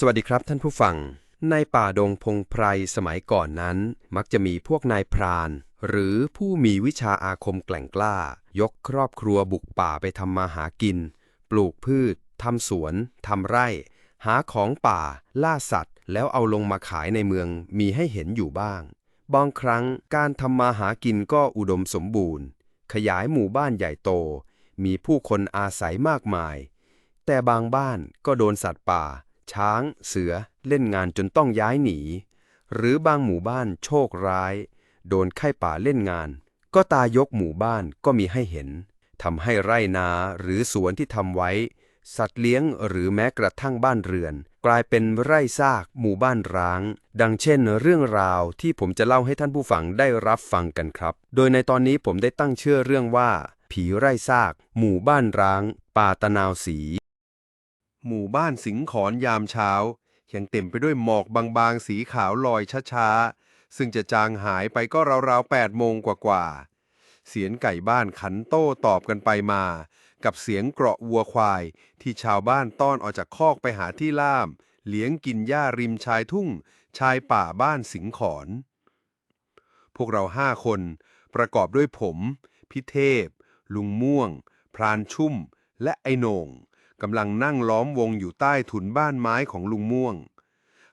สวัสดีครับท่านผู้ฟัง ในป่าดงพงไพรสมัยก่อนนั้น มักจะมีพวกนายพราน หรือผู้มีวิชาอาคมแกล่งกล้า ยกครอบครัวบุกป่าไปทำมาหากิน ปลูกพืชทำสวนทำไร่ หาของป่า ล่าสัตว์ แล้วเอาลงมาขายในเมืองมีให้เห็นอยู่บ้าง บางครั้งการทำมาหากินก็อุดมสมบูรณ์ ขยายหมู่บ้านใหญ่โต มีผู้คนอาศัยมากมาย แต่บางบ้านก็โดนสัตว์ป่า ช้าง เสือ เล่นงานจนต้องย้ายหนี หรือบางหมู่บ้านโชคร้าย โดนไข้ป่าเล่นงาน ก็ตายกหมู่บ้านก็มีให้เห็นทำให้ไร่นาหรือสวนที่ทำไว้ สัตว์เลี้ยงหรือแม้กระทั่งบ้านเรือน กลายเป็นไร่ซากหมู่บ้านร้าง ดังเช่น เรื่องราวที่ผมจะเล่าให้ท่านผู้ฟังได้รับฟังกันครับ โดยในตอนนี้ผมได้ตั้งชื่อเรื่องว่า ผีไร่ซาก หมู่บ้านร้าง ป่าตะนาวสี หมู่บ้านสิงขอนยามเช้า ยังเต็มไปด้วยหมอกบางๆ สีขาวลอยช้าๆ ซึ่งจะจางหายไปก็ราวๆ8โมงกว่าๆ เสียงไก่บ้านขันโต้ตอบกันไปมา กับเสียงเกราะวัวควายที่ชาวบ้านต้อนออกจากคอกไปหาที่ล่าม เลี้ยงกินหญ้าริมชายทุ่ง ชายป่าบ้านสิงขอน พวกเราห้าคนประกอบด้วยผม พิเทพ ลุงม่วง พรานชุ่ม และไอโหนง กำลังนั่งล้อมวงอยู่ใต้ถุนบ้านไม้ของลุงม่วง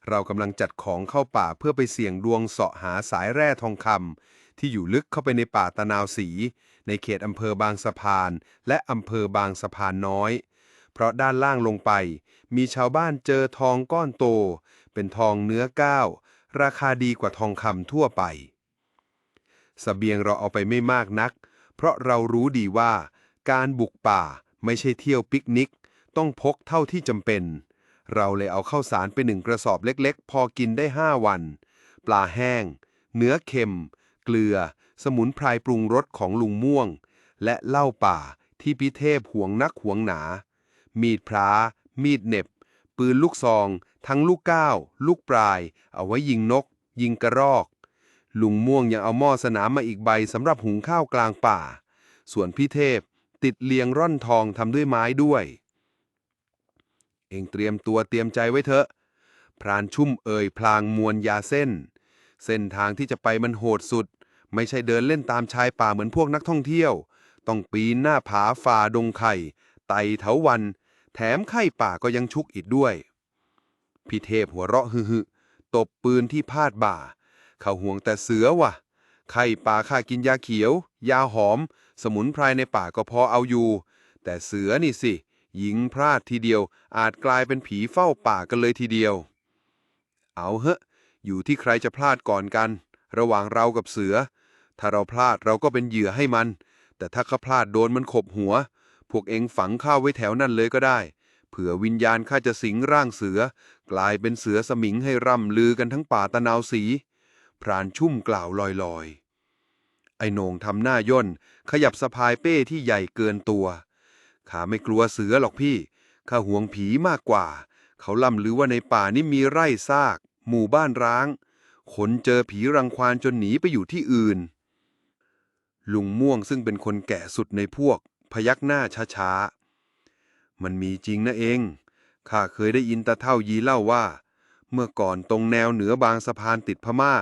เรากำลังจัดของเข้าป่าเพื่อไปเสี่ยงดวงเสาะหาสายแร่ทองคำที่อยู่ลึกเข้าไปในป่าตะนาวสี ในเขตอำเภอบางสะพาน และอำเภอบางสะพานน้อย เพราะด้านล่างลงไป มีชาวบ้านเจอทองก้อนโต เป็นทองเนื้อก้าวราคาดีกว่าทองคำทั่วไปสเสบียงเราเอาไปไม่มากนัก เพราะเรารู้ดีว่า การบุกป่าไม่ใช่เที่ยวปิกนิก ต้องพกเท่าที่จำเป็น เราเลยเอาเข้าวสารไปหนึ่งกระสอบเล็กๆ พอกินได้ห้าวัน ปลาแห้ง เนื้อเค็ม เกลือ สมุนไพรปรุงรสของลุงม่วง และเหล้าป่าที่พิเทพห่วงนักห่วงหนา มีดพระมีดเน็บ ปืนลูกซอง ทั้งลูกก้าว ลูกปลาย เอาไว้ยิงนก ยิงกระรอก ลุงม่วงยังเอาหม้อสนามมาอีกใบสำหรับหุงข้าวกลางป่า ส่วนพี่เทพติดเลียงร่อนทองทำด้วยไม้ด้วย องเตรียมตัวเตรียมใจไว้เถอะ พรานชุ่มเอ่ยพลางมวลยาเส้น เส้นทางที่จะไปมันโหดสุด ไม่ใช่เดินเล่นตามชายป่าเหมือนพวกนักท่องเที่ยว ต้องปีนหน้าผาฝ่าดงไข่ ไต่เถาวัน แถมไข่ป่าก็ยังชุกอีกด้วย พี่เทพหัวเราะฮึฮึตบปืนที่พาดบ่า เขาห่วงแต่เสือว่ะ ไข่ป่าข้ากินยาเขียว ยาหอม สมุนไพรในป่าก็พอเอาอยู่ แต่เสือนี่สิ ยิงพลาดทีเดียว อาจกลายเป็นผีเฝ้าป่ากันเลยทีเดียว เอาเหอะ อยู่ที่ใครจะพลาดก่อนกัน ระหว่างเรากับเสือ ถ้าเราพลาดเราก็เป็นเหยื่อให้มัน แต่ถ้าเขาพลาดโดนมันขบหัว พวกเองฝังข้าวไว้แถวนั่นเลยก็ได้ เผื่อวิญญาณข้าจะสิงร่างเสือ กลายเป็นเสือสมิงให้ร่ำลือกันทั้งป่าตะนาวสี พรานชุ่มกล่าวลอยๆ ไอ้โหนงทำหน้าย่น ขยับสะพายเป้ที่ใหญ่เกินตัว ข้าไม่กลัวเสือหรอกพี่ ข้าห่วงผีมากกว่า เขาล่ำลือว่าในป่านี้มีไร่ซาก หมู่บ้านร้าง คนเจอผีรังควานจนหนีไปอยู่ที่อื่น ลุงม่วงซึ่งเป็นคนแก่สุดในพวก พยักหน้าช้าๆ มันมีจริงนะเอง ข้าเคยได้ยินตาเท่ายีเล่าว่า เมื่อก่อนตรงแนวเหนือบางสะพานติดพม่า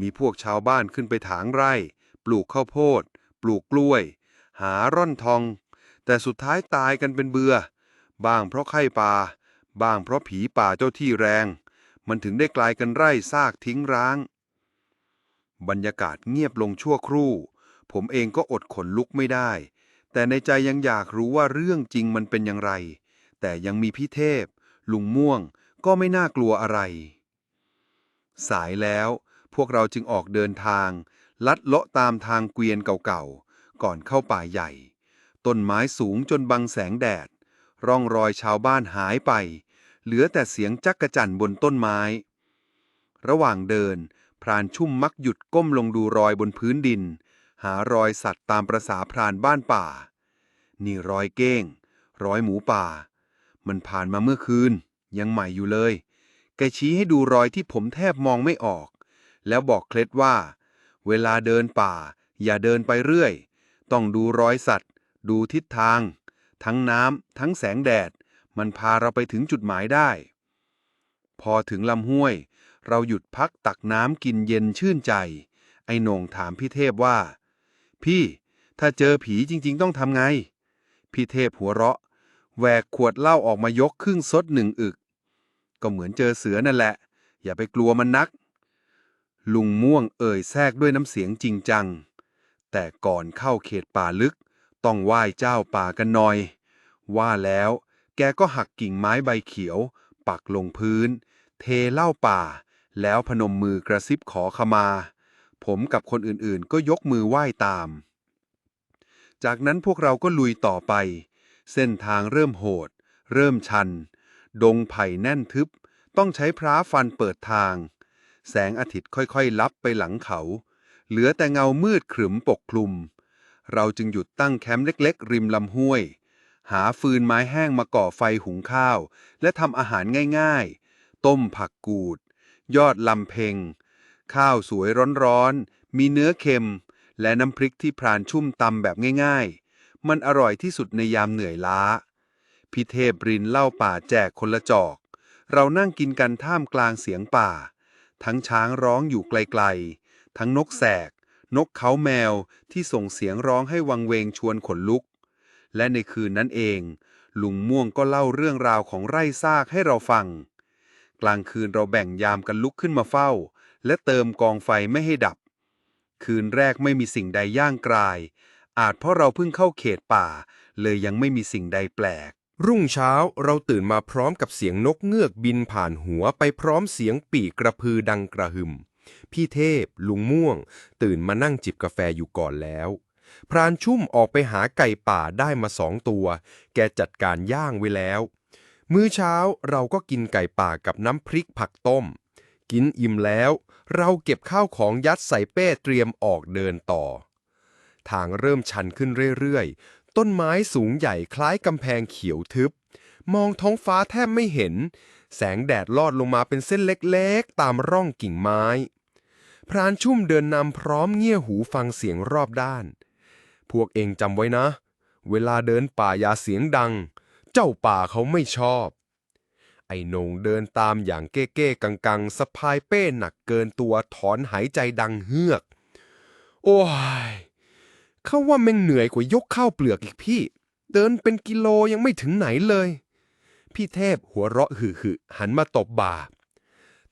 มีพวกชาวบ้านขึ้นไปถางไร่ ปลูกข้าวโพด ปลูกกล้วย หาร่อนทอง แต่สุดท้ายตายกันเป็นเบือ บ้างเพราะไข้ป่า บ้างเพราะผีป่าเจ้าที่แรง มันถึงได้กลายกันไร่ซากทิ้งร้าง บรรยากาศเงียบลงชั่วครู่ ผมเองก็อดขนลุกไม่ได้ แต่ในใจยังอยากรู้ว่าเรื่องจริงมันเป็นอย่างไร แต่ยังมีพี่เทพ ลุงม่วง ก็ไม่น่ากลัวอะไร สายแล้วพวกเราจึงออกเดินทาง ลัดเลาะตามทางเกวียนเก่าๆ ก่อนเข้าป่าใหญ่ ต้นไม้สูงจนบังแสงแดด ร่องรอยชาวบ้านหายไป เหลือแต่เสียงจักกระจั่นบนต้นไม้ ระหว่างเดิน พรานชุ่มมักหยุดก้มลงดูรอยบนพื้นดิน หารอยสัตว์ตามประษาพรานบ้านป่า นี่รอยเก้ง รอยหมูป่า มันผ่านมาเมื่อคืน ยังใหม่อยู่เลย แกชี้ให้ดูรอยที่ผมแทบมองไม่ออก แล้วบอกเคล็ดว่า เวลาเดินป่า อย่าเดินไปเรื่อย ต้องดูรอยสัตว์ ดูทิศทาง ทั้งน้ำทั้งแสงแดด มันพาเราไปถึงจุดหมายได้ พอถึงลำห้วย เราหยุดพักตักน้ำกินเย็นชื่นใจ ไอ้โหน่งถามพี่เทพว่า พี่ถ้าเจอผีจริง ๆ ต้องทำไง พี่เทพหัวเราะแหวกขวดเหล้าออกมายกครึ่งซดหนึ่งอึก ก็เหมือนเจอเสือนั่นแหละ อย่าไปกลัวมันนัก ลุงม่วงเอ่ยแทรกด้วยน้ำเสียงจริงจัง แต่ก่อนเข้าเขตป่าลึก ต้องไหว้เจ้าป่ากันหน่อย ว่าแล้ว แกก็หักกิ่งไม้ใบเขียว ปักลงพื้น เทเหล้าป่า แล้วพนมมือกระซิบขอขมา ผมกับคนอื่นๆ ก็ยกมือไหว้ตาม จากนั้นพวกเราก็ลุยต่อไป เส้นทางเริ่มโหด เริ่มชัน ดงไผ่แน่นทึบ ต้องใช้พร้าฟันเปิดทาง แสงอาทิตย์ค่อยๆ ลับไปหลังเขา เหลือแต่เงามืดขรึมปกคลุม เราจึงหยุดตั้งแคมป์เล็ก ๆ ริมลำห้วย หาฟืนไม้แห้งมาก่อไฟหุงข้าว และทำอาหารง่ายๆ ต้มผักกูด ยอดลำเพงข้าวสวยร้อนๆ มีเนื้อเค็ม และน้ำพริกที่พรานชุ่มตำแบบง่ายๆ มันอร่อยที่สุดในยามเหนื่อยล้าพี่เทพรินเล้าป่าแจกคนละจอก เรานั่งกินกันท่ามกลางเสียงป่า ทั้งช้างร้องอยู่ไกลๆ ทั้งนกแสก นกเขาแมวที่ส่งเสียงร้องให้วังเวงชวนขนลุก และในคืนนั้นเอง ลุงม่วงก็เล่าเรื่องราวของไร่ซากให้เราฟัง กลางคืนเราแบ่งยามกันลุกขึ้นมาเฝ้า และเติมกองไฟไม่ให้ดับ คืนแรกไม่มีสิ่งใดย่างกราย อาจเพราะเราเพิ่งเข้าเขตป่า เลยยังไม่มีสิ่งใดแปลก รุ่งเช้าเราตื่นมาพร้อมกับเสียงนกเงือกบินผ่านหัวไปพร้อมเสียงปีกกระพือดังกระหึ่ม พี่เทพ ลุงม่วง ตื่นมานั่งจิบกาแฟอยู่ก่อนแล้ว พรานชุ่มออกไปหาไก่ป่าได้มาสองตัว แกจัดการย่างไว้แล้ว มื้อเช้าเราก็กินไก่ป่ากับน้ำพริกผักต้ม กินอิ่มแล้ว เราเก็บข้าวของยัดใส่เป้เตรียมออกเดินต่อ ทางเริ่มชันขึ้นเรื่อยๆ ต้นไม้สูงใหญ่คล้ายกำแพงเขียวทึบ มองท้องฟ้าแทบไม่เห็น แสงแดดลอดลงมาเป็นเส้นเล็กๆ ตามร่องกิ่งไม้ พรานชุ่มเดินนำพร้อมเงี่ยหูฟังเสียงรอบด้าน พวกเองจำไว้นะ เวลาเดินป่าอย่าเสียงดัง เจ้าป่าเขาไม่ชอบ ไอ้โหนงเดินตามอย่างเก้ๆกังๆสะพายเป้หนักเกินตัวถอนหายใจดังเฮือก โอ้ยเขาว่าแม่งเหนื่อยกว่ายกข้าวเปลือกอีกพี่ เดินเป็นกิโลยังไม่ถึงไหนเลย พี่เทพหัวเราะหึ่หึหันมาตบบ่า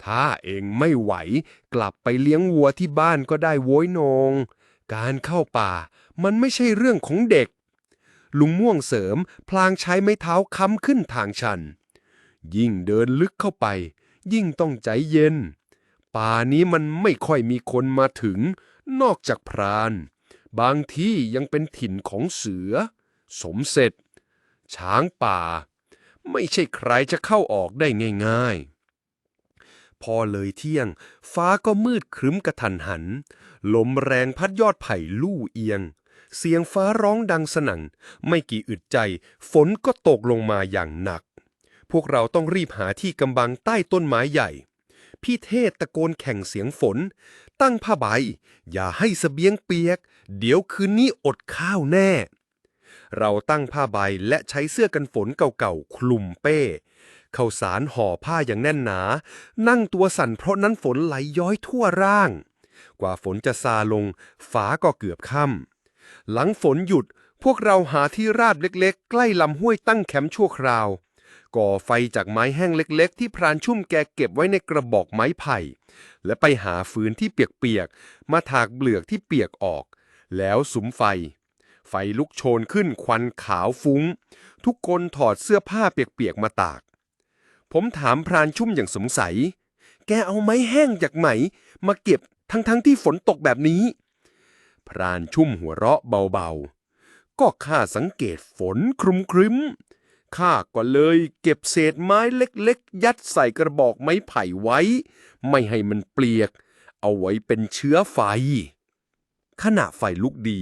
ถ้าเองไม่ไหว กลับไปเลี้ยงวัวที่บ้านก็ได้โว้ยนง การเข้าป่า มันไม่ใช่เรื่องของเด็ก ลุงม่วงเสริมพลางใช้ไม้เท้าค้ำขึ้นทางชัน ยิ่งเดินลึกเข้าไป ยิ่งต้องใจเย็น ป่านี้มันไม่ค่อยมีคนมาถึง นอกจากพราน บางที่ยังเป็นถิ่นของเสือ สมเสร็จ ช้างป่า ไม่ใช่ใครจะเข้าออกได้ง่ายๆ พอเลยเที่ยง ฟ้าก็มืดครึ้มกระทันหัน ลมแรงพัดยอดไผ่ลู่เอียง เสียงฟ้าร้องดังสนั่น ไม่กี่อึดใจ ฝนก็ตกลงมาอย่างหนัก พวกเราต้องรีบหาที่กำบังใต้ต้นไม้ใหญ่พี่เทศตะโกนแข่งเสียงฝน ตั้งผ้าใบ อย่าให้สเสบียงเปียก เดี๋ยวคืนนี้อดข้าวแน่ เราตั้งผ้าใบและใช้เสื้อกันฝนเก่าๆ คลุมเป้ข้าวสารห่อผ้าอย่างแน่นหนา นั่งตัวสั่นเพราะนั้นฝนไหลย้อยทั่วร่าง กว่าฝนจะซาลง ฟ้าก็เกือบค่ำหลังฝนหยุดพวกเราหาที่ราบเล็กๆ ใกล้ลำห้วยตั้งแคมป์ชั่วคราว ก่อไฟจากไม้แห้งเล็ก ๆ ที่พรานชุ่มแกเก็บไว้ในกระบอกไม้ไผ่ และไปหาฟืนที่เปียกๆ มาถากเปลือกที่เปียกออก แล้วสุมไฟ ไฟลุกโชนขึ้นควันขาวฟุ้ง ทุกคนถอดเสื้อผ้าเปียกๆมาตาก ผมถามพรานชุ่มอย่างสงสัย แกเอาไม้แห้งจากไหนมาเก็บทั้งๆทที่ฝนตกแบบนี้ พรานชุ่มหัวเราะเบาๆ ก็ข้าสังเกตฝนครึมครึมๆข้าก็เลยเก็บเศษไม้เล็กๆ ยัดใส่กระบอกไม้ไผ่ไว้ ไม่ให้มันเปียก เอาไว้เป็นเชื้อไฟ ขณะไฟลุกดี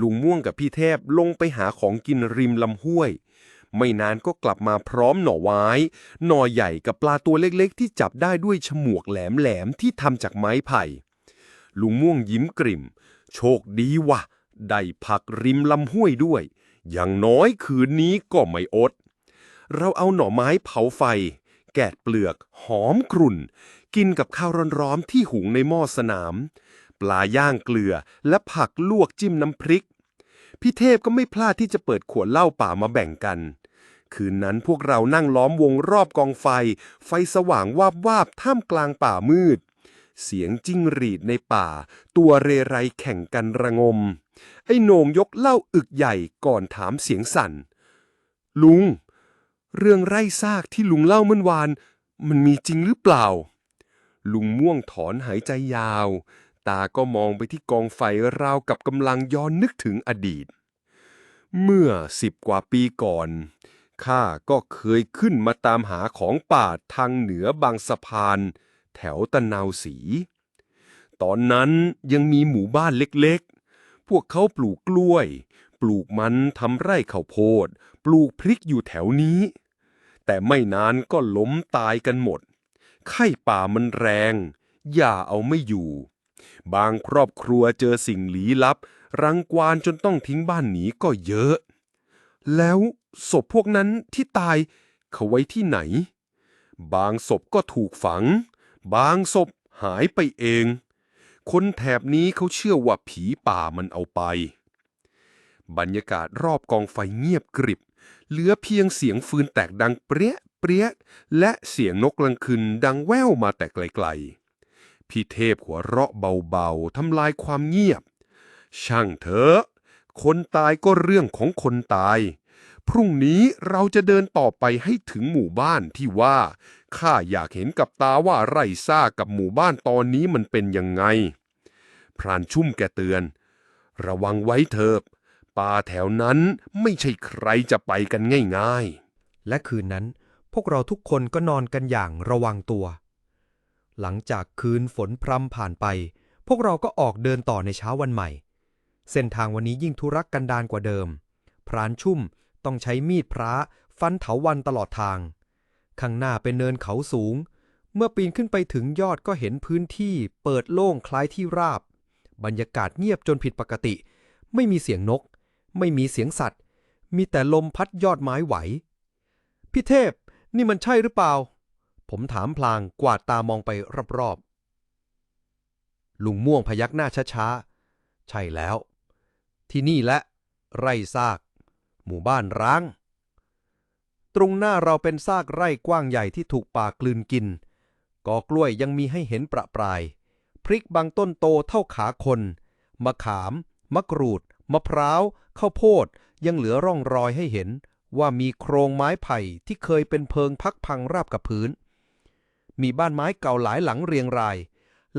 ลุงม่วงกับพี่เทพลงไปหาของกินริมลำห้วย ไม่นานก็กลับมาพร้อมหน่อไม้หน่อใหญ่กับปลาตัวเล็กๆ ที่จับได้ด้วยฉมวกแหลมๆที่ทำจากไม้ไผ่ ลุงม่วงยิ้มกริ่ม โชคดีว่ะได้ผักริมลำห้วยด้วย อย่างน้อยคืนนี้ก็ไม่อด เราเอาหน่อไม้เผาไฟ แกะเปลือก หอมกรุ่น กินกับข้าวร้อนๆที่หุงในหม้อสนาม ปลาย่างเกลือ และผักลวกจิ้มน้ำพริก พี่เทพก็ไม่พลาดที่จะเปิดขวดเหล้าป่ามาแบ่งกัน คืนนั้นพวกเรานั่งล้อมวงรอบกองไฟ ไฟสว่างวาบวาบท่ามกลางป่ามืด เสียงจิ้งหรีดในป่า ตัวเรไรแข่งกันระงม ไอ้โหน่งยกเหล้าอึกใหญ่ก่อนถามเสียงสั่น ลุง เรื่องไร่ซากที่ลุงเล่าเมื่อวาน มันมีจริงหรือเปล่าลุงม่วงถอนหายใจยาว ตาก็มองไปที่กองไฟราวกับกำลังย้อนนึกถึงอดีต เมื่อสิบกว่าปีก่อน ข้าก็เคยขึ้นมาตามหาของป่าทางเหนือบางสะพาน แถวตะนาวสี ตอนนั้นยังมีหมู่บ้านเล็กๆ พวกเขาปลูกกล้วย ปลูกมันทำไร่ข้าวโพด ปลูกพริกอยู่แถวนี้ แต่ไม่นานก็ล้มตายกันหมด ไข้ป่ามันแรง อย่าเอาไม่อยู่ บางครอบครัวเจอสิ่งลี้ลับ รังควานจนต้องทิ้งบ้านหนีก็เยอะ แล้วศพพวกนั้นที่ตายเขาไว้ที่ไหน บางศพก็ถูกฝัง บางศพหายไปเอง คนแถบนี้เขาเชื่อว่าผีป่ามันเอาไป บรรยากาศรอบกองไฟเงียบกริบ เหลือเพียงเสียงฟืนแตกดังเปรี้ยเปรี้ยและเสียงนกกลางคืนดังแว่วมาแต่ไกลๆ พี่เทพหัวเราะเบาๆทำลายความเงียบ ช่างเถอะ คนตายก็เรื่องของคนตาย พรุ่งนี้เราจะเดินต่อไปให้ถึงหมู่บ้านที่ว่าข้าอยากเห็นกับตาว่าไร่ซ่ากับหมู่บ้านตอนนี้มันเป็นยังไง พรานชุ่มแกเตือน ระวังไว้เถิบป่าแถวนั้นไม่ใช่ใครจะไปกันง่ายๆ และคืนนั้นพวกเราทุกคนก็นอนกันอย่างระวังตัว หลังจากคืนฝนพรำผ่านไป พวกเราก็ออกเดินต่อในเช้าวันใหม่ เส้นทางวันนี้ยิ่งทุรักกันดารกว่าเดิม พรานชุ่มต้องใช้มีดพระฟันเถาวันตลอดทาง ข้างหน้าเป็นเนินเขาสูง เมื่อปีนขึ้นไปถึงยอดก็เห็นพื้นที่เปิดโล่งคล้ายที่ราบ บรรยากาศเงียบจนผิดปกติ ไม่มีเสียงนก ไม่มีเสียงสัตว์ มีแต่ลมพัดยอดไม้ไหว พี่เทพ นี่มันใช่หรือเปล่า ผมถามพลางกวาดตามองไปรอบๆ ลุงม่วงพยักหน้าช้าๆ ใช่แล้ว ที่นี่แหละ ไร่ซาก หมู่บ้านร้าง ตรงหน้าเราเป็นซากไร่กว้างใหญ่ที่ถูกป่ากลืนกิน กอกล้วยยังมีให้เห็นประปราย พริกบางต้นโตเท่าขาคน มะขาม มะกรูด มะพร้าว ข้าวโพด ยังเหลือร่องรอยให้เห็นว่ามีโครงไม้ไผ่ที่เคยเป็นเพิงพักพังราบกับพื้น มีบ้านไม้เก่าหลายหลังเรียงราย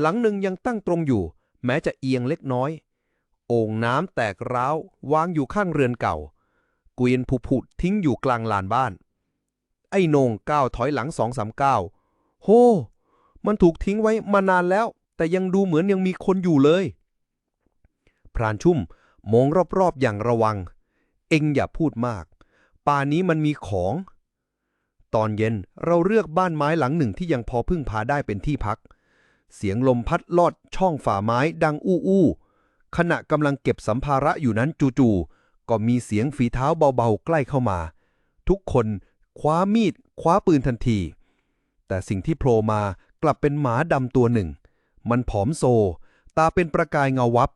หลังหนึ่งยังตั้งตรงอยู่ แม้จะเอียงเล็กน้อย โอ่งน้ำแตกร้าววางอยู่ข้างเรือนเก่า เกวียนผุผุดทิ้งอยู่กลางลานบ้าน ไอ้นงก้าวถอยหลังสองสามก้าวโฮ มันถูกทิ้งไว้มานานแล้ว แต่ยังดูเหมือนยังมีคนอยู่เลย พรานชุ่มมองรอบๆอย่างระวัง เอ็งอย่าพูดมาก ป่านี้มันมีของ ตอนเย็นเราเลือกบ้านไม้หลังหนึ่งที่ยังพอพึ่งพาได้เป็นที่พัก เสียงลมพัดลอดช่องฝาไม้ดังอู้อู้ขณะกำลังเก็บสัมภาระอยู่นั้นจู่ๆก็มีเสียงฝีเท้าเบาๆใกล้เข้ามา ทุกคนคว้ามีดคว้าปืนทันที แต่สิ่งที่โผล่มากลับเป็นหมาดำตัวหนึ่ง มันผอมโซ ตาเป็นประกายเงาวับ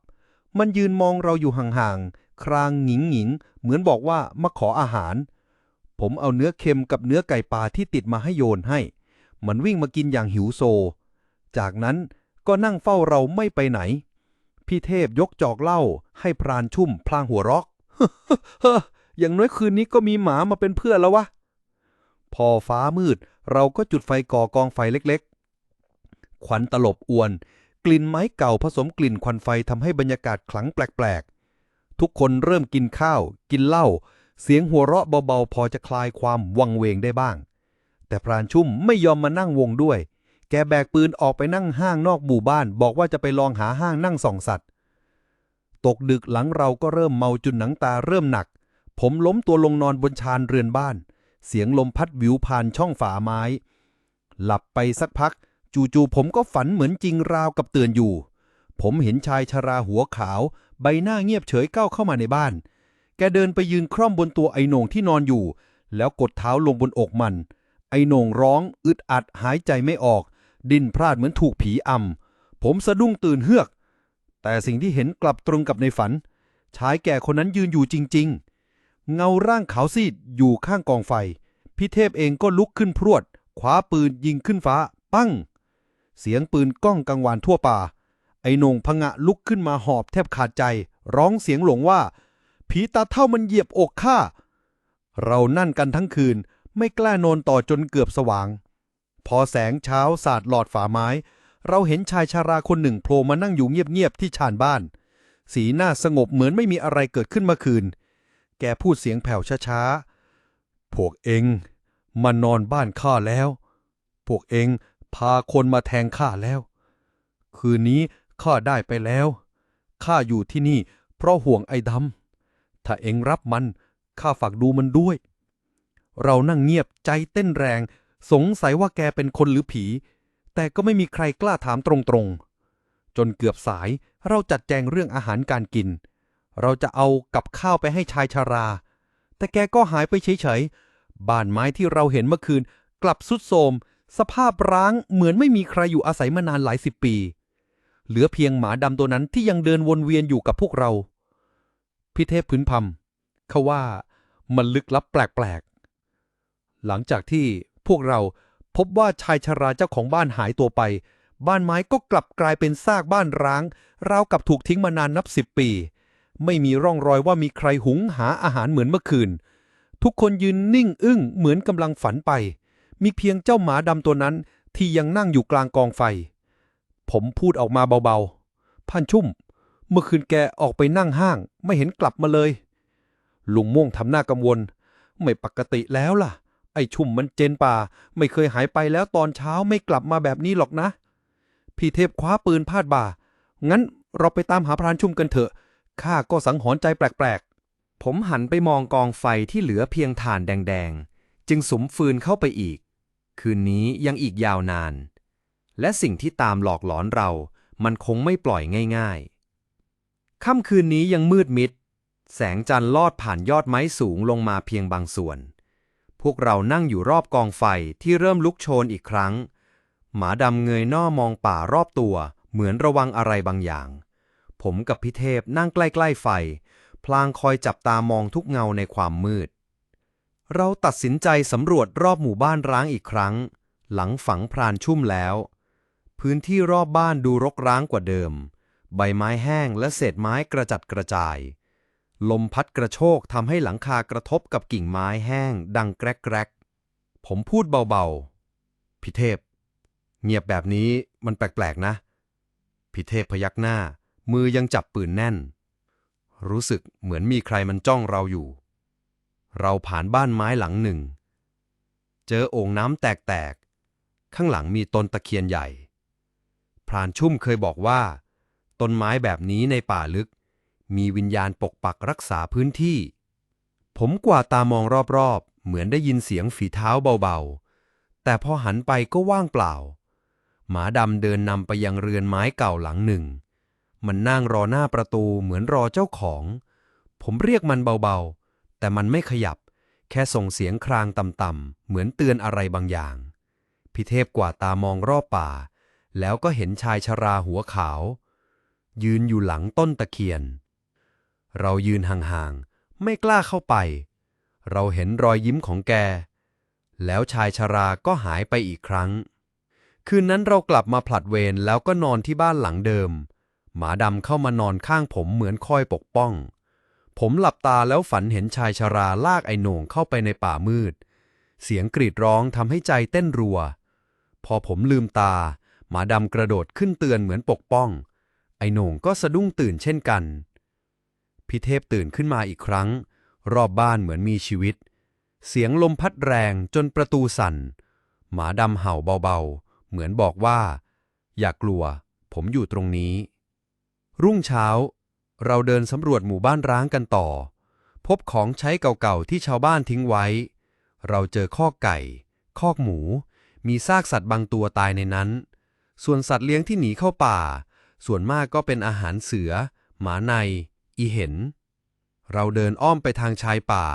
มันยืนมองเราอยู่ห่างๆ ครางหงิงหงิงๆเหมือนบอกว่ามาขออาหาร ผมเอาเนื้อเค็มกับเนื้อไก่ปลาที่ติดมาให้โยนให้ มันวิ่งมากินอย่างหิวโซ จากนั้นก็นั่งเฝ้าเราไม่ไปไหน พี่เทพยกจอกเหล้าให้พรานชุ่มพลางหัวรอกเฮ้ออย่างน้อยคืนนี้ก็มีหมามาเป็นเพื่อนแล้ววะ พอฟ้ามืดเราก็จุดไฟก่อกองไฟเล็กๆ ควันตลบอวน กลิ่นไม้เก่าผสมกลิ่นควันไฟทำให้บรรยากาศขลังแปลกๆ ทุกคนเริ่มกินข้าว กินเหล้า เสียงหัวเราะเบาๆ พอจะคลายความวังเวงได้บ้าง แต่พรานชุ่มไม่ยอมมานั่งวงด้วย แกแบกปืนออกไปนั่งห้างนอกหมู่บ้าน บอกว่าจะไปลองหาห้างนั่งส่องสัตว์ ตกดึกหลังเราก็เริ่มเมาจนหนังตาเริ่มหนัก ผมล้มตัวลงนอนบนชานเรือนบ้าน เสียงลมพัดวิวผ่านช่องฝาไม้ หลับไปสักพัก จู่ๆผมก็ฝันเหมือนจริงราวกับเตือนอยู่ ผมเห็นชายชราหัวขาว ใบหน้าเงียบเฉยก้าวเข้ามาในบ้าน แกเดินไปยืนคร่อมบนตัวไอ้โหน่งที่นอนอยู่ แล้วกดเท้าลงบนอกมัน ไอ้โหน่งร้องอึดอัดหายใจไม่ออก ดิ้นพลาดเหมือนถูกผีอำผมสะดุ้งตื่นเฮือก แต่สิ่งที่เห็นกลับตรงกับในฝัน ชายแก่คนนั้นยืนอยู่จริง ๆ เงาร่างขาวซีดอยู่ข้างกองไฟพี่เทพเองก็ลุกขึ้นพรวดคว้าปืนยิงขึ้นฟ้า ปั้ง เสียงปืนก้องกังวานทั่วป่า ไอ้โหน่งพงะลุกขึ้นมาหอบแทบขาดใจ ร้องเสียงหลงว่า ผีตาเท่ามันเหยียบอกข้า เรานั่นกันทั้งคืนไม่กล้านอนต่อจนเกือบสว่าง พอแสงเช้าสาดหลอดฝาไม้ เราเห็นชายชาราคนหนึ่งโผล่มานั่งอยู่เงียบๆที่ชานบ้าน สีหน้าสงบเหมือนไม่มีอะไรเกิดขึ้นเมื่อคืน แกพูดเสียงแผ่วช้าๆ พวกเองมานอนบ้านข้าแล้ว พวกเองพาคนมาแทงข้าแล้ว คืนนี้ข้าได้ไปแล้ว ข้าอยู่ที่นี่เพราะห่วงไอ้ดำ ถ้าเองรับมัน ข้าฝากดูมันด้วย เรานั่งเงียบใจเต้นแรง สงสัยว่าแกเป็นคนหรือผี แต่ก็ไม่มีใครกล้าถามตรงๆ จนเกือบสายเราจัดแจงเรื่องอาหารการกิน เราจะเอากับข้าวไปให้ชายชารา แต่แกก็หายไปเฉยๆ บ้านไม้ที่เราเห็นเมื่อคืน กลับสุดโทมสภาพร้างเหมือนไม่มีใครอยู่อาศัยมานานหลายสิบปี เหลือเพียงหมาดำตัวนั้นที่ยังเดินวนเวียนอยู่กับพวกเรา พิเทพพื้นพำเขาว่ามันลึกลับแปลกๆ หลังจากที่พวกเราพบว่าชายชราเจ้าของบ้านหายตัวไป บ้านไม้ก็กลับกลายเป็นซากบ้านร้าง ราวกับถูกทิ้งมานานนับสิบปี ไม่มีร่องรอยว่ามีใครหุงหาอาหารเหมือนเมื่อคืน ทุกคนยืนนิ่งอึ้งเหมือนกำลังฝันไป มีเพียงเจ้าหมาดำตัวนั้นที่ยังนั่งอยู่กลางกองไฟ ผมพูดออกมาเบาๆ พันชุ่ม เมื่อคืนแกออกไปนั่งห้าง ไม่เห็นกลับมาเลย ลุงม่วงทำหน้ากังวล ไม่ปกติแล้วล่ะ ไอ้ชุ่มมันเจนป่า ไม่เคยหายไปแล้วตอนเช้าไม่กลับมาแบบนี้หรอกนะ พี่เทพคว้าปืนพาดบ่า งั้นเราไปตามหาพรานชุ่มกันเถอะ ข้าก็สังหรณ์ใจแปลกๆ ผมหันไปมองกองไฟที่เหลือเพียงถ่านแดงๆ จึงสมฟืนเข้าไปอีก คืนนี้ยังอีกยาวนาน และสิ่งที่ตามหลอกหลอนเรา มันคงไม่ปล่อยง่าย ๆ ค่ำคืนนี้ยังมืดมิด แสงจันทร์ลอดผ่านยอดไม้สูงลงมาเพียงบางส่วน พวกเรานั่งอยู่รอบกองไฟที่เริ่มลุกโชนอีกครั้ง หมาดำเงยหน้ามองป่ารอบตัว เหมือนระวังอะไรบางอย่าง ผมกับพิเทพนั่งใกล้ๆไฟ พลางคอยจับตามองทุกเงาในความมืด เราตัดสินใจสำรวจรอบหมู่บ้านร้างอีกครั้ง หลังฝังพรานชุ่มแล้ว พื้นที่รอบบ้านดูรกร้างกว่าเดิม ใบไม้แห้งและเศษไม้กระจัดกระจาย ลมพัดกระโชกทำให้หลังคากระทบกับกิ่งไม้แห้ง ดังแกรกแกรกผมพูดเบาๆ พิเทพ เงียบแบบนี้มันแปลกๆนะ พิเทพพยักหน้า มือยังจับปืนแน่น รู้สึกเหมือนมีใครมันจ้องเราอยู่ เราผ่านบ้านไม้หลังหนึ่ง เจอโอ่งน้ำแตกๆ ข้างหลังมีต้นตะเคียนใหญ่ พรานชุ่มเคยบอกว่า ต้นไม้แบบนี้ในป่าลึก มีวิญญาณปกปักรักษาพื้นที่ ผมกว่าตามองรอบๆ เหมือนได้ยินเสียงฝีเท้าเบาๆ แต่พอหันไปก็ว่างเปล่า หมาดำเดินนำไปยังเรือนไม้เก่าหลังหนึ่ง มันนั่งรอหน้าประตูเหมือนรอเจ้าของ ผมเรียกมันเบาๆ แต่มันไม่ขยับ แค่ส่งเสียงครางต่ำๆ เหมือนเตือนอะไรบางอย่าง พิเทพกว่าตามองรอบป่า แล้วก็เห็นชายชราหัวขาว ยืนอยู่หลังต้นตะเคียน เรายืนห่างๆ ไม่กล้าเข้าไป เราเห็นรอยยิ้มของแก แล้วชายชราก็หายไปอีกครั้ง คืนนั้นเรากลับมาผลัดเวรแล้วก็นอนที่บ้านหลังเดิม หมาดำเข้ามานอนข้างผมเหมือนคอยปกป้อง ผมหลับตาแล้วฝันเห็นชายชราลากไอ้โหน่งเข้าไปในป่ามืด เสียงกรีดร้องทำให้ใจเต้นรัว พอผมลืมตาหมาดำกระโดดขึ้นเตือนเหมือนปกป้อง ไอ้โหน่งก็สะดุ้งตื่นเช่นกัน พิเทพตื่นขึ้นมาอีกครั้ง รอบบ้านเหมือนมีชีวิต เสียงลมพัดแรงจนประตูสั่น หมาดำเห่าเบาๆ เหมือนบอกว่า อย่ากกลัว ผมอยู่ตรงนี้ รุ่งเช้า เราเดินสำรวจหมู่บ้านร้างกันต่อ พบของใช้เก่าๆที่ชาวบ้านทิ้งไว้ เราเจอคอไก่ คอกหมู มีซากสัตว์บางตัวตายในนั้น ส่วนสัตว์เลี้ยงที่หนีเข้าป่า ส่วนมากก็เป็นอาหารเสือ หมาใน อีเห็น เราเดินอ้อมไปทางชายป่า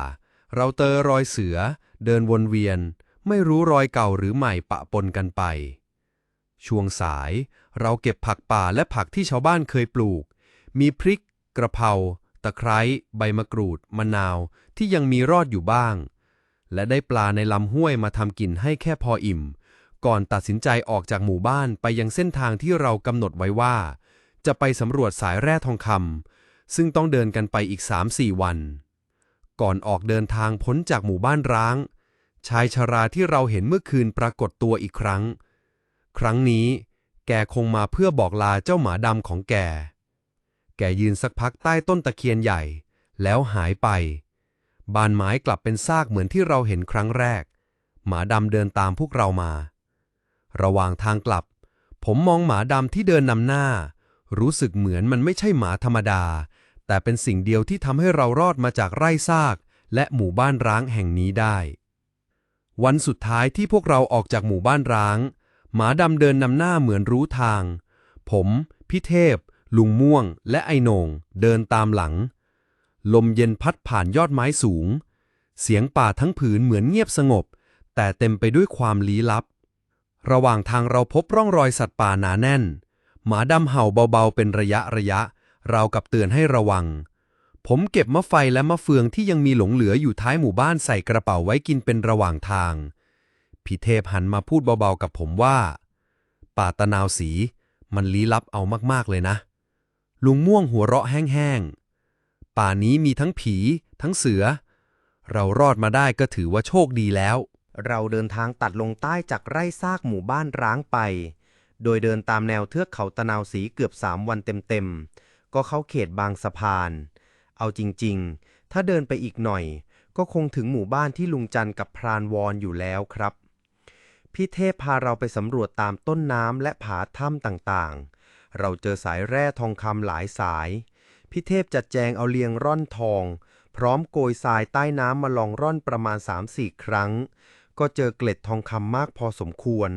เราเจอรอยเสือ เดินวนเวียน ไม่รู้รอยเก่าหรือใหม่ปะปนกันไป ช่วงสายเราเก็บผักป่าและผักที่ชาวบ้านเคยปลูก มีพริก กระเพราตะไคร้ ใบมะกรูด มะนาว ที่ยังมีรอดอยู่บ้าง และได้ปลาในลำห้วยมาทำกินให้แค่พออิ่ม ก่อนตัดสินใจออกจากหมู่บ้านไปยังเส้นทางที่เรากำหนดไว้ว่า จะไปสำรวจสายแร่ทองคำซึ่งต้องเดินกันไปอีก 3-4 วัน ก่อนออกเดินทางพ้นจากหมู่บ้านร้าง ชายชราที่เราเห็นเมื่อคืนปรากฏตัวอีกครั้ง ครั้งนี้ แกคงมาเพื่อบอกลาเจ้าหมาดำของแก แกยืนสักพักใต้ต้นตะเคียนใหญ่ แล้วหายไป บานไม้กลับเป็นซากเหมือนที่เราเห็นครั้งแรก หมาดำเดินตามพวกเรามา ระหว่างทางกลับ ผมมองหมาดำที่เดินนำหน้า รู้สึกเหมือนมันไม่ใช่หมาธรรมดา แต่เป็นสิ่งเดียวที่ทำให้เรารอดมาจากไร่ซาก และหมู่บ้านร้างแห่งนี้ได้ วันสุดท้ายที่พวกเราออกจากหมู่บ้านร้าง หมาดำเดินนำหน้าเหมือนรู้ทาง ผมพี่เทพ ลุงม่วง และไอโหนงเดินตามหลัง ลมเย็นพัดผ่านยอดไม้สูง เสียงป่าทั้งผืนเหมือนเงียบสงบ แต่เต็มไปด้วยความลี้ลับ ระหว่างทางเราพบร่องรอยสัตว์ป่าหนาแน่น หมาดำเห่าเบาๆเป็นระยะระยะ ราวกับเตือนให้ระวัง ผมเก็บมะไฟและมะเฟืองที่ยังมีหลงเหลืออยู่ท้ายหมู่บ้านใส่กระเป๋าไว้กินเป็นระหว่างทาง พี่เทพหันมาพูดเบาๆกับผมว่า ป่าตะนาวสี มันลี้ลับเอามากๆเลยนะ ลุงม่วงหัวเราะแห้งๆ ป่านี้มีทั้งผี ทั้งเสือ เรารอดมาได้ก็ถือว่าโชคดีแล้ว เราเดินทางตัดลงใต้จากไร่ซากหมู่บ้านร้างไป โดยเดินตามแนวเทือกเขาตะนาวสีเกือบสามวันเต็มๆ ก็เข้าเขตบางสะพาน เอาจริงๆ ถ้าเดินไปอีกหน่อย ก็คงถึงหมู่บ้านที่ลุงจันทร์กับพรานวอนอยู่แล้วครับ พี่เทพพาเราไปสำรวจตามต้นน้ำและผาถ้ำต่างๆ เราเจอสายแร่ทองคำหลายสาย พี่เทพจัดแจงเอาเลียงร่อนทอง พร้อมโกยทรายใต้น้ำมาลองร่อนประมาณ 3-4 ครั้ง ก็เจอเกล็ดทองคำมากพอสมควร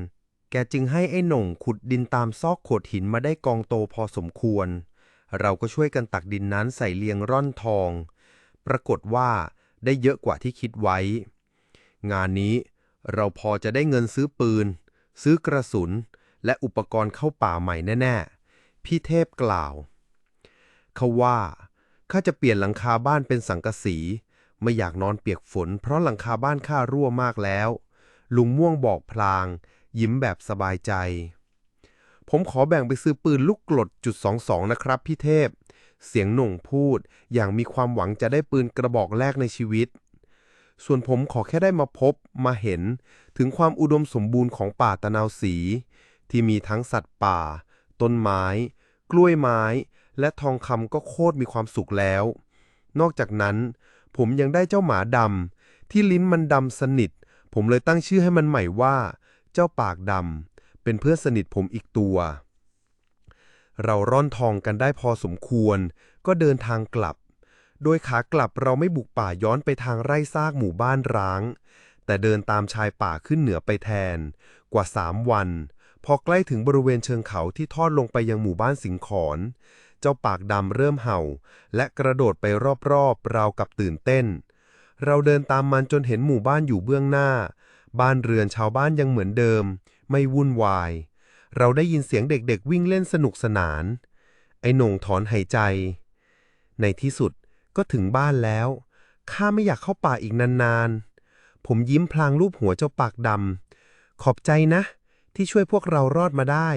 แกจึงให้ไอ้หน่งขุดดินตามซอกโขดหินมาได้กองโตพอสมควร เราก็ช่วยกันตักดินนั้นใส่เลียงร่อนทอง ปรากฏว่าได้เยอะกว่าที่คิดไว้ งานนี้เราพอจะได้เงินซื้อปืน ซื้อกระสุน และอุปกรณ์เข้าป่าใหม่แน่ๆ พี่เทพกล่าว เขาว่าข้าจะเปลี่ยนหลังคาบ้านเป็นสังกะสี ไม่อยากนอนเปียกฝน เพราะหลังคาบ้านข้ารั่วมากแล้ว ลุงม่วงบอกพลาง ยิ้มแบบสบายใจ ผมขอแบ่งไปซื้อปืนลูกกรดจุดสองสองนะครับพี่เทพ เสียงหน่งพูดอย่างมีความหวังจะได้ปืนกระบอกแรกในชีวิต ส่วนผมขอแค่ได้มาพบมาเห็นถึงความอุดมสมบูรณ์ของป่าตะนาวสี ที่มีทั้งสัตว์ป่า ต้นไม้ กล้วยไม้ และทองคำก็โคตรมีความสุขแล้ว นอกจากนั้น ผมยังได้เจ้าหมาดำที่ลิ้นมันดำสนิท ผมเลยตั้งชื่อให้มันใหม่ว่า เจ้าปากดำเป็นเพื่อนสนิทผมอีกตัว เราร่อนทองกันได้พอสมควร ก็เดินทางกลับ โดยขากลับเราไม่บุกป่าย้อนไปทางไร่ซากหมู่บ้านร้าง แต่เดินตามชายป่าขึ้นเหนือไปแทน กว่าสามวัน พอใกล้ถึงบริเวณเชิงเขาที่ทอดลงไปยังหมู่บ้านสิงขอน เจ้าปากดำเริ่มเห่า และกระโดดไปรอบๆราวกับตื่นเต้น เราเดินตามมันจนเห็นหมู่บ้านอยู่เบื้องหน้า บ้านเรือนชาวบ้านยังเหมือนเดิม ไม่วุ่นวาย เราได้ยินเสียงเด็กๆวิ่งเล่นสนุกสนาน ไอ้หน่งถอนหายใจ ในที่สุดก็ถึงบ้านแล้ว ข้าไม่อยากเข้าป่าอีกนานๆ ผมยิ้มพลางรูปหัวเจ้าปากดำ ขอบใจนะ ที่ช่วยพวกเรารอดมาได้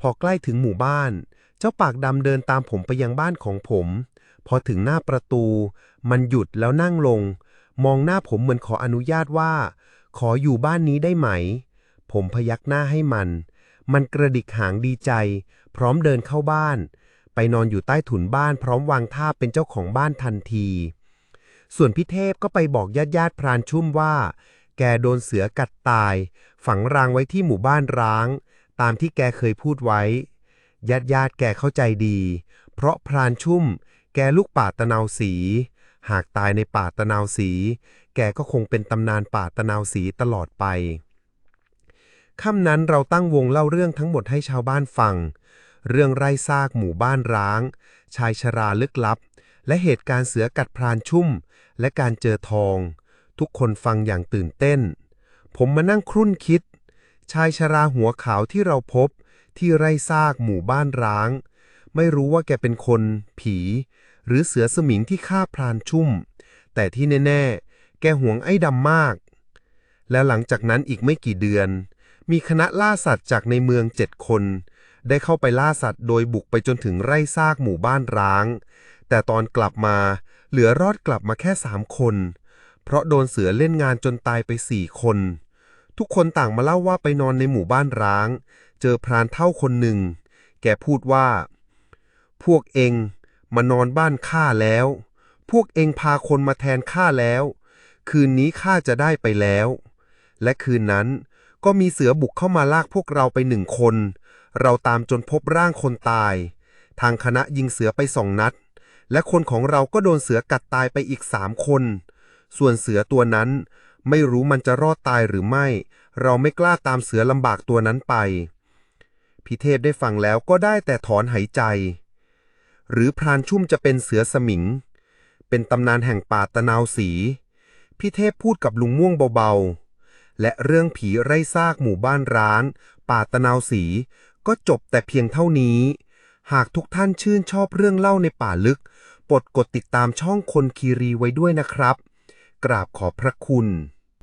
พอใกล้ถึงหมู่บ้าน เจ้าปากดำเดินตามผมไปยังบ้านของผม พอถึงหน้าประตู มันหยุดแล้วนั่งลง มองหน้าผมเหมือนขออนุญาตว่า ขออยู่บ้านนี้ได้ไหม ผมพยักหน้าให้มัน มันกระดิกหางดีใจ พร้อมเดินเข้าบ้าน ไปนอนอยู่ใต้ถุนบ้านพร้อมวางท่าเป็นเจ้าของบ้านทันที ส่วนพี่เทพก็ไปบอกญาติญาติพรานชุ่มว่า แกโดนเสือกัดตาย ฝังรางไว้ที่หมู่บ้านร้าง ตามที่แกเคยพูดไว้ ญาติญาติๆแกเข้าใจดี เพราะพรานชุ่ม แกลูกป่าตะนาวสี หากตายในป่าตะนาวสี แกก็คงเป็นตำนานป่าตะนาวสีตลอดไปค่ำนั้นเราตั้งวงเล่าเรื่องทั้งหมดให้ชาวบ้านฟัง เรื่องไร่ซากหมู่บ้านร้าง ชายชราลึกลับ และเหตุการณ์เสือกัดพรานชุ่ม และการเจอทอง ทุกคนฟังอย่างตื่นเต้น ผมมานั่งครุ่นคิด ชายชราหัวขาวที่เราพบ ที่ไร่ซากหมู่บ้านร้าง ไม่รู้ว่าแกเป็นคน ผี หรือเสือสมิงที่ฆ่าพรานชุ่ม แต่ที่แน่ๆ แกหวงไอ้ดำมาก แล้วหลังจากนั้นอีกไม่กี่เดือน มีคณะล่าสัตว์จากในเมืองเจ็ดคน ได้เข้าไปล่าสัตว์โดยบุกไปจนถึงไร่ซากหมู่บ้านร้าง แต่ตอนกลับมาเหลือรอดกลับมาแค่สามคน เพราะโดนเสือเล่นงานจนตายไปสี่คนทุกคนต่างมาเล่าว่าไปนอนในหมู่บ้านร้าง เจอพรานเท่าคนหนึ่ง แกพูดว่า พวกเองมานอนบ้านข้าแล้ว พวกเองพาคนมาแทนข้าแล้ว คืนนี้ข้าจะได้ไปแล้ว และคืนนั้นก็มีเสือบุกเข้ามาลากพวกเราไปหนึ่งคน เราตามจนพบร่างคนตาย ทางคณะยิงเสือไปสองนัด และคนของเราก็โดนเสือกัดตายไปอีกสามคน ส่วนเสือตัวนั้นไม่รู้มันจะรอดตายหรือไม่ เราไม่กล้าตามเสือลำบากตัวนั้นไป พิเทพได้ฟังแล้วก็ได้แต่ถอนหายใจ หรือพรานชุ่มจะเป็นเสือสมิง เป็นตำนานแห่งป่าตะนาวสีพี่เทพพูดกับลุงม่วงเบาๆ และเรื่องผีไร่ซากหมู่บ้านร้างป่าตะนาวสี ก็จบแต่เพียงเท่านี้ หากทุกท่านชื่นชอบเรื่องเล่าในป่าลึกโปรดกดติดตามช่องคนคีรีไว้ด้วยนะครับ กราบขอบพระคุณ